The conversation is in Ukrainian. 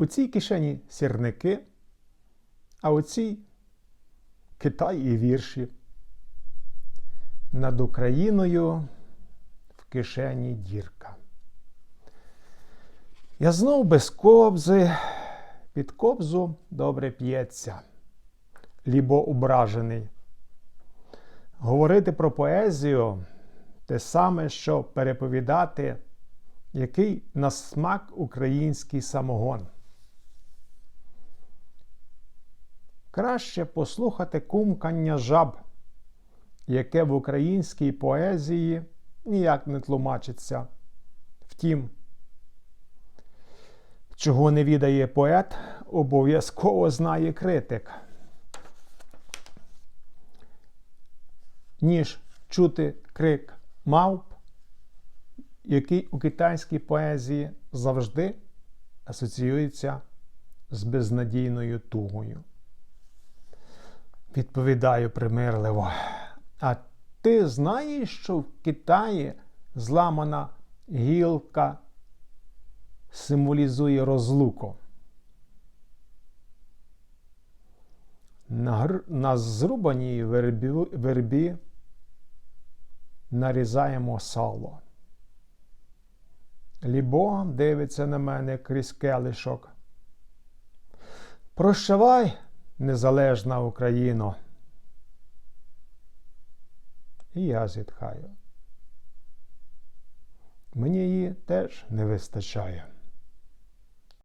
У цій кишені сірники, а у цій Китай і вірші. Над Україною в кишені дірка. Я знов без кобзи, під кобзу добре п'ється, лібо ображений. Говорити про поезію те саме, що переповідати, який на смак український самогон. Краще послухати кумкання жаб, яке в українській поезії ніяк не тлумачиться. Втім, чого не відає поет, обов'язково знає критик. Ніж чути крик мавп, який у китайській поезії завжди асоціюється з безнадійною тугою. Відповідаю примирливо. А ти знаєш, що в Китаї зламана гілка символізує розлуку? На, на зрубаній вербі... вербі нарізаємо сало. Лібо дивиться на мене крізь келишок. Прощавай, незалежна Україно. І я зітхаю. Мені її теж не вистачає.